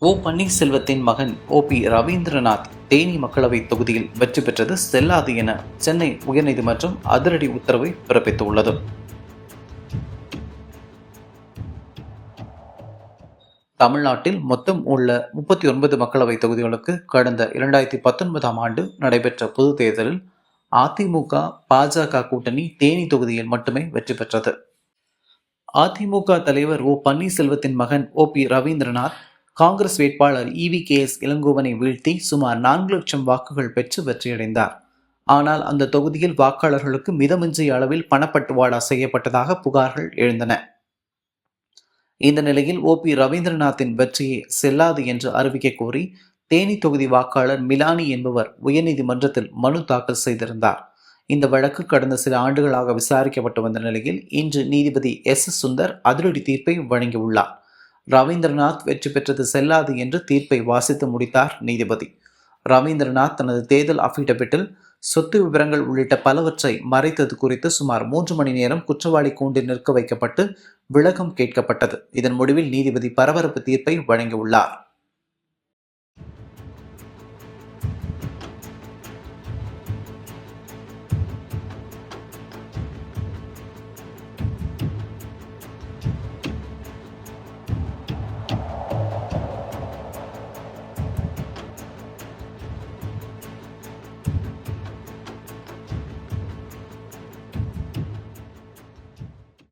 ஓ பன்னீர்செல்வத்தின் மகன் ஓ பி ரவீந்திரநாத் தேனி மக்களவை தொகுதியில் வெற்றி பெற்றது செல்லாது என சென்னை உயர்நீதிமன்றம் அதிரடி உத்தரவை பிறப்பித்துள்ளது. தமிழ்நாட்டில் மொத்தம் உள்ள முப்பத்தி ஒன்பது மக்களவை தொகுதிகளுக்கு கடந்த இரண்டாயிரத்தி பத்தொன்பதாம் ஆண்டு நடைபெற்ற பொது தேர்தலில் அதிமுக பாஜக கூட்டணி தேனி தொகுதியில் மட்டுமே வெற்றி பெற்றது. அதிமுக தலைவர் ஓ பன்னீர்செல்வத்தின் மகன் ஓ பி ரவீந்திரநாத் காங்கிரஸ் வேட்பாளர் இவி கே எஸ் இளங்கோவனை வீழ்த்தி சுமார் நான்கு லட்சம் வாக்குகள் பெற்று வெற்றியடைந்தார். ஆனால் அந்த தொகுதியில் வாக்காளர்களுக்கு மிதமிஞ்சிய அளவில் பணப்பட்டுவாடா செய்யப்பட்டதாக புகார்கள் எழுந்தன. இந்த நிலையில் ஓ பி ரவீந்திரநாத்தின் வெற்றியை செல்லாது என்று அறிவிக்க கோரி தேனி தொகுதி வாக்காளர் மிலானி என்பவர் உயர்நீதிமன்றத்தில் மனு தாக்கல் செய்திருந்தார். இந்த வழக்கு கடந்த சில ஆண்டுகளாக விசாரிக்கப்பட்டு வந்த நிலையில் இன்று நீதிபதி எஸ் எஸ் சுந்தர் அதிரடி தீர்ப்பை வழங்கியுள்ளார். ரவீந்திரநாத் வெற்றி பெற்றது செல்லாது என்று தீர்ப்பை வாசித்து முடித்தார் நீதிபதி. ரவீந்திரநாத் தனது தேர்தல் அஃபிடவிட்டில் சொத்து விவரங்கள் உள்ளிட்ட பலவற்றை மறைத்தது குறித்து சுமார் மூன்று மணி நேரம் குற்றவாளி கூண்டில் நிற்க வைக்கப்பட்டு விளக்கம் கேட்கப்பட்டது. இதன் முடிவில் நீதிபதி பரபரப்பு தீர்ப்பை வழங்கியுள்ளார்.